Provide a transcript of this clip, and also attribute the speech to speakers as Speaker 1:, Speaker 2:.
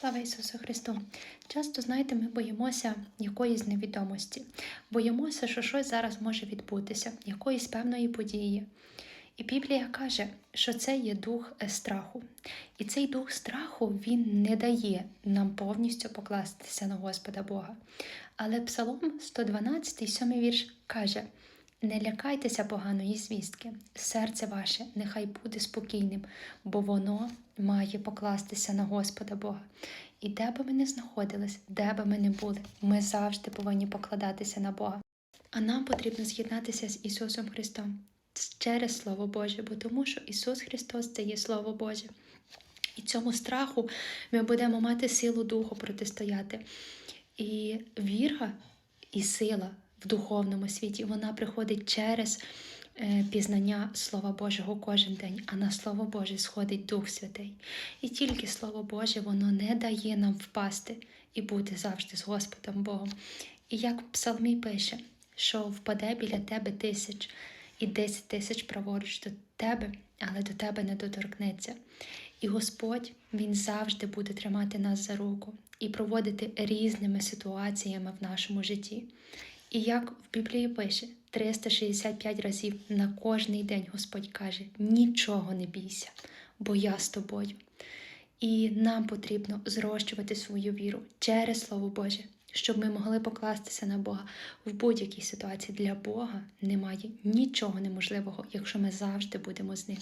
Speaker 1: Слава Ісусу Христу! Часто, знаєте, ми боїмося якоїсь невідомості, боїмося, що щось зараз може відбутися, якоїсь певної події. І Біблія каже, що це є дух е, страху. І цей дух страху він не дає нам повністю покластися на Господа Бога. Але Псалом 112, 7 вірш каже: не лякайтеся поганої звістки, серце ваше нехай буде спокійним, бо воно має покластися на Господа Бога. І де би ми не знаходились, де би ми не були, ми завжди повинні покладатися на Бога. А нам потрібно з'єднатися з Ісусом Христом через Слово Боже, бо тому що Ісус Христос це є Слово Боже. І цьому страху ми будемо мати силу духу протистояти. І віра і сила в духовному світі вона приходить через е, пізнання Слова Божого кожен день, а на Слово Боже сходить Дух Святий. І тільки Слово Боже воно не дає нам впасти і бути завжди з Господом Богом. І як в Псалмі пише, що впаде біля тебе тисяч і десять тисяч праворуч до тебе, але до тебе не доторкнеться. І Господь Він завжди буде тримати нас за руку і проводити різними ситуаціями в нашому житті. І як в Біблії пише, 365 разів на кожний день Господь каже: нічого не бійся, бо я з тобою. І нам потрібно зрощувати свою віру через Слово Боже, щоб ми могли покластися на Бога в будь-якій ситуації. Для Бога немає нічого неможливого, якщо ми завжди будемо з ним.